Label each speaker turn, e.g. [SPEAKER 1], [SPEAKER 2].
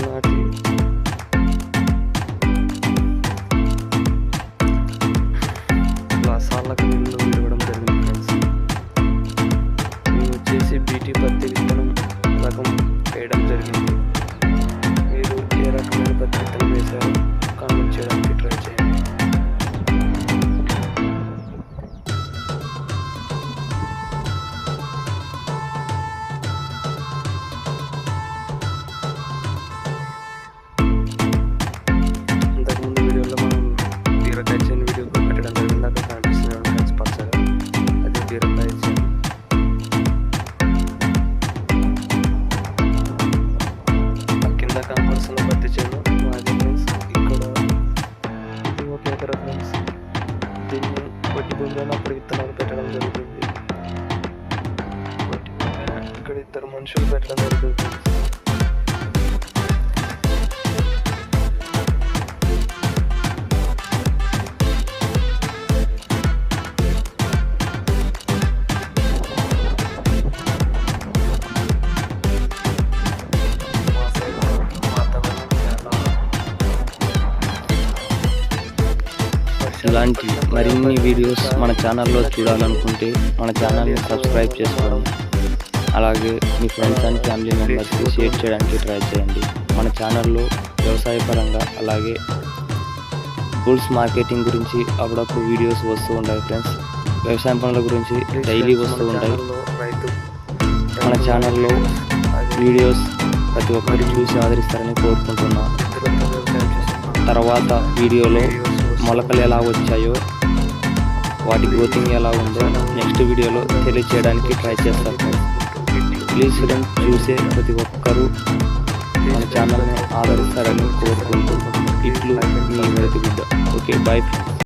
[SPEAKER 1] మొక్కలు నాటి. లాసాలకు నీళ్ళు విడవడం జరిగింది ఫ్రెండ్స్. మేము వచ్చేసి బీటీ పత్తి విత్తనం రకం వేయడం జరిగింది. మీరు ఏ రకమైన పత్తి విత్తనం వేశారు? ఇలా కంపల్సరీ భర్తీ చేయడం మాది ఫ్రెండ్స్ ఇక్కడ ఓకే కదా ఫ్రెండ్స్? దీన్ని వడ్డీ భూమిలో అప్పుడు విత్తనాలు పెట్టడం జరుగుతుంది. ఇక్కడ ఇద్దరు మనుషులు పెట్టడం జరుగుతుంది. ఇలాంటి మరిన్ని వీడియోస్ మన ఛానల్లో చూడాలనుకుంటే
[SPEAKER 2] మన ఛానల్ని సబ్స్క్రైబ్ చేసుకోండి. అలాగే మీ ఫ్రెండ్స్ అండ్ ఫ్యామిలీ మెంబర్స్కి షేర్ చేయడానికి ట్రై చేయండి. మన ఛానల్లో వ్యవసాయ పరంగా అలాగే బుల్స్ మార్కెటింగ్ గురించి అప్పుడప్పుడు వీడియోస్ వస్తూ ఉంటాయి ఫ్రెండ్స్ వ్యవసాయ పనుల గురించి డైలీ వస్తూ ఉంటాయి.
[SPEAKER 1] మన ఛానల్లో
[SPEAKER 2] వీడియోస్ ప్రతి ఒక్కరు చూసి ఆదరిస్తారని కోరుకుంటున్నాను
[SPEAKER 1] తర్వాత వీడియోలో మొలకలు ఎలా
[SPEAKER 2] వచ్చాయో వాటి గ్రోతింగ్ ఎలా ఉందో నెక్స్ట్ వీడియోలో తెలియచేయడానికి ట్రై చేస్తాను.
[SPEAKER 1] ప్లీజ్ ఫ్రెండ్స్ చూసే ప్రతి
[SPEAKER 2] ఒక్కరూ
[SPEAKER 1] మన ఛానల్ని ఆదరిస్తారని కోరుకుంటూ ఇట్లు మీ మొదటి
[SPEAKER 2] బిడ్డ ఓకే బాయ్ ఫ్రెండ్స్